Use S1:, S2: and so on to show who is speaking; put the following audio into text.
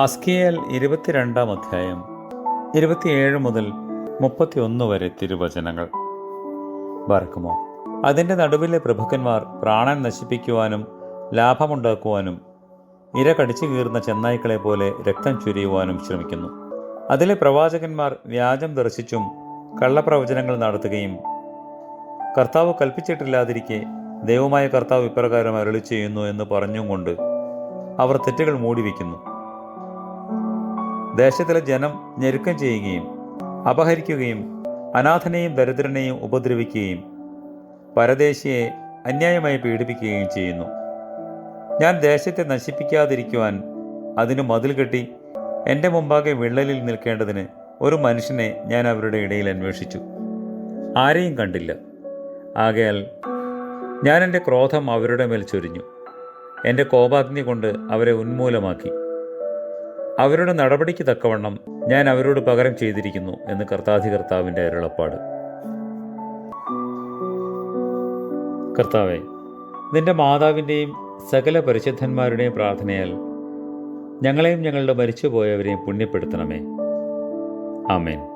S1: ഹസ്കിയേൽ ഇരുപത്തിരണ്ടാം അധ്യായം ഇരുപത്തിയേഴ് മുതൽ മുപ്പത്തിയൊന്ന് വരെ തിരുവചനങ്ങൾ. ബർക്കുമോ അതിന്റെ നടുവിലെ പ്രഭുക്കന്മാർ പ്രാണൻ നശിപ്പിക്കുവാനും ലാഭമുണ്ടാക്കുവാനും ഇര കടിച്ചു കീറുന്ന ചെന്നായ്ക്കളെ പോലെ രക്തം ചുരിയുവാനും ശ്രമിക്കുന്നു. അതിലെ പ്രവാചകന്മാർ വ്യാജം ദർശിച്ചും കള്ളപ്രവചനങ്ങൾ നടത്തുകയും കർത്താവ് കൽപ്പിച്ചിട്ടില്ലാതിരിക്കെ ദൈവമായ കർത്താവ് ഇപ്രകാരം അരളി ചെയ്യുന്നു എന്ന് പറഞ്ഞും കൊണ്ട് അവർ തെറ്റുകൾ മൂടിവെക്കുന്നു. ദേശത്തിലെ ജനം ഞെരുക്കം ചെയ്യുകയും അപഹരിക്കുകയും അനാഥനെയും ദരിദ്രനെയും ഉപദ്രവിക്കുകയും പരദേശിയെ അന്യായമായി പീഡിപ്പിക്കുകയും ചെയ്യുന്നു. ഞാൻ ദേശത്തെ നശിപ്പിക്കാതിരിക്കുവാൻ അതിന് മതിൽ കെട്ടി എന്റെ മുമ്പാകെ വിള്ളലിൽ നിൽക്കേണ്ടതിന് ഒരു മനുഷ്യനെ ഞാൻ അവരുടെ ഇടയിൽ അന്വേഷിച്ചു. ആരെയും കണ്ടില്ല. ആകയാൽ ഞാൻ എന്റെ ക്രോധം അവരുടെ മേൽ ചൊരിഞ്ഞു. എന്റെ കോപാഗ്നി കൊണ്ട് അവരെ ഉന്മൂലമാക്കി. അവരുടെ നടപടിക്ക് തക്കവണ്ണം ഞാൻ അവരോട് പകരം ചെയ്തിരിക്കുന്നു എന്ന് കർത്താധികർത്താവിന്റെ അരുളപ്പാട്. കർത്താവെ നിന്റെ മാതാവിന്റെയും സകല പരിശുദ്ധന്മാരുടെയും പ്രാർത്ഥനയാൽ ഞങ്ങളെയും ഞങ്ങളുടെ മരിച്ചുപോയവരെയും പുണ്യപ്പെടുത്തണമേ. ആമേൻ.